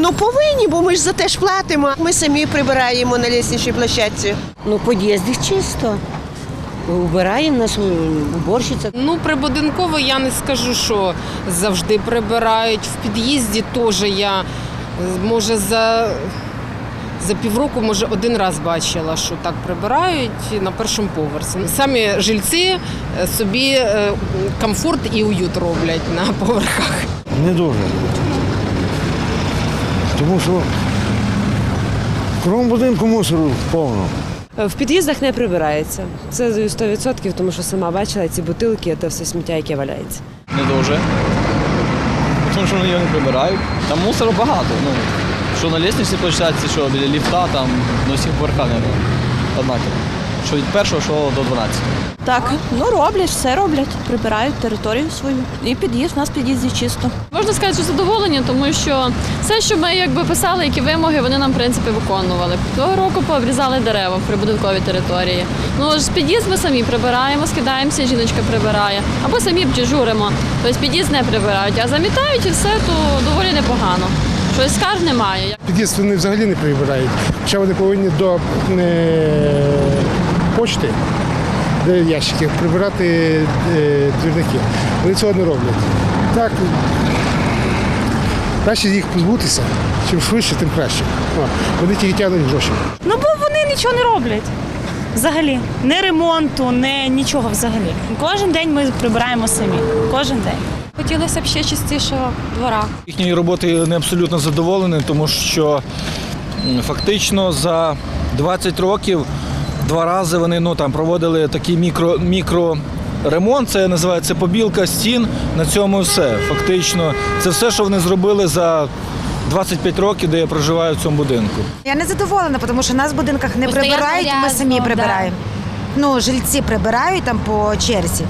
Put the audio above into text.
Ну повинні, бо ми ж за те ж платимо. Ми самі прибираємо на лісничній площадці. Ну, в під'їзді чисто. Убираємо нас уборщиця. Ну, прибудинково я не скажу, що завжди прибирають. В під'їзді теж я, може, за, за півроку, може, один раз бачила, що так прибирають на першому поверсі. Самі жильці е, собі е, комфорт і уют роблять на поверхах. Не дуже. Тому що кром будинку мусору повно. В під'їздах не прибирається. Це 100%, тому що сама бачила ці бутилки, це все сміття, яке валяється. Не дуже. Тому що вони його не прибирають. Там мусору багато. Ну, що на лісничній площадці, що біля ліфта, там на всіх поверхах не однаково. Що від першого, що до 12. Так, ну роблять, все роблять, прибирають територію свою. І під'їзд, у нас в під'їзді чисто. Можна сказати, що задоволені, тому що все, що ми якби писали, які вимоги, вони нам в принципі виконували. Того року пообрізали дерева в прибудинковій території. Ну ж під'їзд ми самі прибираємо, скидаємося, жіночка прибирає, або самі дежуримо. Тобто під'їзд не прибирають, а замітають і все, то доволі непогано. Щось скарг немає. Під'їзд вони взагалі не прибирають. Хоча вони повинні до е, почти, де ящики, прибирати е, двірники. Вони цього не роблять. Так, краще їх позбутися. Чим швидше, тим краще. О, вони тільки тягнуть гроші. Ну бо вони нічого не роблять. Взагалі, не ремонту, не нічого взагалі. Кожен день ми прибираємо самі. Кожен день. Хотілося б ще частішого двора. Їхньої роботи не абсолютно задоволений, тому що фактично за 20 років два рази вони ну, там, проводили такий мікро, мікроремонт, це називається побілка стін. На цьому все. Фактично, це все, що вони зробили за 25 років, де я проживаю в цьому будинку. Я не задоволена, тому що нас в будинках не Постоянно прибирають, ми самі прибираємо. прибираємо. Ну, жильці прибирають там по черзі.